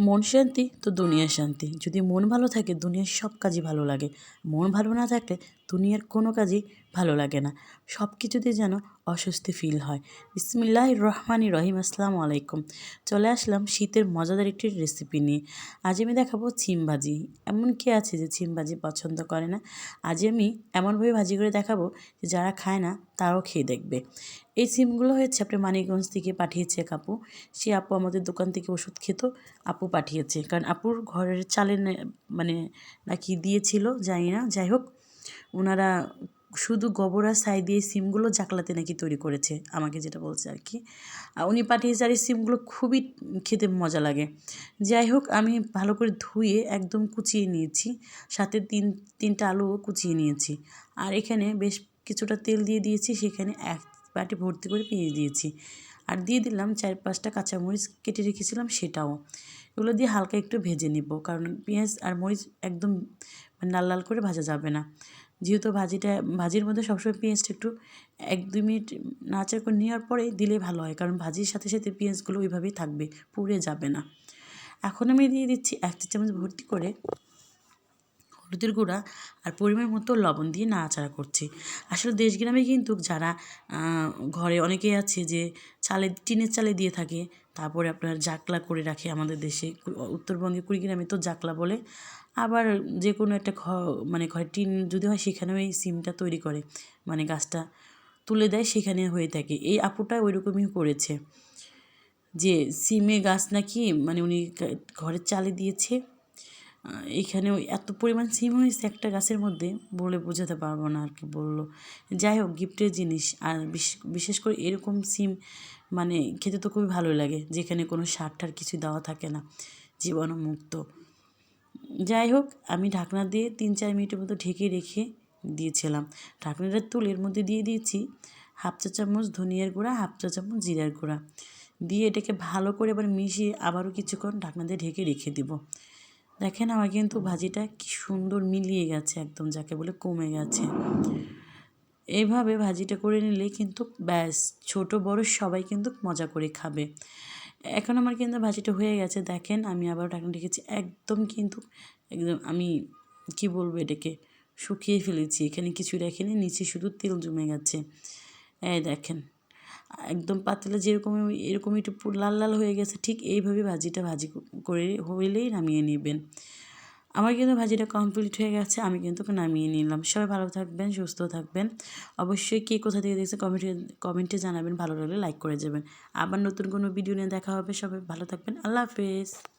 মন শান্তি তো দুনিয়ার শান্তি। যদি মন ভালো থাকে, দুনিয়ার সব কাজই ভালো লাগে। মন ভালো না থাকলে দুনিয়ার কোনো কাজই ভালো লাগে না। সব কিছুতে যেন অস্বস্তি ফিল হয়। বিসমিল্লাহ রহমানি রহিম, আসসালামু আলাইকুম। চলে আসলাম শীতের মজাদার একটি রেসিপি নিয়ে। আজ আমি দেখাবো ছিম ভাজি। এমন কি আছে যে ছিম ভাজি পছন্দ করে না? আজ আমি এমনভাবে ভাজি করে দেখাবো যে যারা খায় না, তারাও খেয়ে দেখবে। এই সিমগুলো হয়েছে আপনি মানিকগঞ্জ থেকে পাঠিয়েছে এক আপু। সে আপু আমাদের দোকান থেকে ওষুধ খেত। আপু পাঠিয়েছে। কারণ আপুর ঘরের চালে মানে নাকি দিয়েছিল, জানি না। যাই হোক ওনারা শুধু গোবর আর ছাই দিয়ে সিমগুলো জাকলাতে নাকি তৈরি করেছে, আমাকে যেটা বলছে আর কি। আর উনি পাঠিয়েছে আর এই সিমগুলো খুবই খেতে মজা লাগে। যাই হোক, আমি ভালো করে ধুয়ে একদম কুচিয়ে নিয়েছি। সাথে তিন, তিনটা আলুও কুচিয়ে নিয়েছি। আর এখানে বেশ কিছুটা তেল দিয়ে দিয়েছি, সেখানে এক বাটি ভর্তি করে পেঁয়াজ দিয়েছি। আর দিয়ে দিলাম চার পাঁচটা কাঁচামরিচ কেটে রেখেছিলাম সেটাও। এগুলো দিয়ে হালকা একটু ভেজে নিব, কারণ পেঁয়াজ আর মরিচ একদম লাল লাল করে ভাজা যাবে না। যেহেতু ভাজিটা, ভাজির মধ্যে সবসময় পেঁয়াজটা একটু এক দুই মিনিট নাচা করে নেওয়ার পরে দিলে ভালো হয়, কারণ ভাজির সাথে সাথে পেঁয়াজগুলো ওইভাবেই থাকবে, পুড়ে যাবে না। এখন আমি দিয়ে দিচ্ছি এক চামচ ভর্তি করে হলুদের গুঁড়া আর পরিমাণ মতো লবণ দিয়ে নাড়াচাড়া করছি। আসলে দেশ গ্রামে কিন্তু যারা ঘরে অনেকেই আছে যে চালে, টিনের চালে দিয়ে থাকে, তারপরে আপনার জাকলা করে রাখে আমাদের দেশে উত্তরবঙ্গে কুড়িগ্রামে তো জাকলা বলে। আবার যে কোনো একটা ঘ মানে ঘরে টিন যদি হয় সেখানেও এই সিমটা তৈরি করে মানে গাছটা তুলে দেয় সেখানে হয়ে থাকে। এই আপুটা ওই রকমই করেছে। যে সিমে গাছ নাকি মানে উনি ঘরের চালে দিয়েছে। এখানেও এত পরিমাণ সিম হয়েছে একটা গাছের মধ্যে বলে বোঝাতে পারব না আর কি বলল। যাই হোক, গিফটের জিনিস আর বিশেষ করে এরকম সিম মানে খেতে তো খুবই ভালো লাগে, যেখানে কোনো সার টার কিছু দেওয়া থাকে না, জীবাণুমুক্ত। যাই হোক, আমি ঢাকনা দিয়ে তিন চার মিনিটের মতো ঢেকে রেখে দিয়েছিলাম। ঢাকনাটা তুলে এর মধ্যে দিয়ে দিয়েছি হাফ চা চামচ ধনিয়ার গুঁড়া, হাফ চা চামচ জিরার গুঁড়া। দিয়ে এটাকে ভালো করে এবার মিশিয়ে আবারও কিছুক্ষণ ঢাকনা দিয়ে ঢেকে রেখে দিব। দেখেন আমার কিন্তু ভাজিটা কি সুন্দর মিলিয়ে গেছে একদম, যাকে বলে কমে গেছে। এইভাবে ভাজিটা করে নিলে কিন্তু ব্যাস, ছোট বড় সবাই কিন্তু মজা করে খাবে। এখন আমার কিন্তু ভাজিটা হয়ে গেছে, দেখেন আমি আবার ঢাকনা রেখেছি একদম কিন্তু একদম আমি কি বলব এটাকে, শুকিয়ে ফেলেছি, এখানে কিছু রেখেনি, নিচে শুধু তেল জমে গেছে। এই দেখেন। একদম পাতলা যেরকম এরকম একটু লাল লাল হয়ে গেছে, ঠিক এইভাবে ভাজিটা ভাজি করে হইলেই নামিয়ে নেবেন। আমার কিন্তু ভাজিটা কমপ্লিট হয়ে গেছে, আমি কিন্তু নামিয়ে নিলাম। সবাই ভালো থাকবেন, সুস্থ থাকবেন। অবশ্যই কে কোথা থেকে দেখছে কমেন্টে কমেন্টে জানাবেন, ভালো লাগলে লাইক করে যাবেন। আবার নতুন কোনো ভিডিও নিয়ে দেখা হবে, সবাই ভালো থাকবেন, আল্লাহ হাফেজ।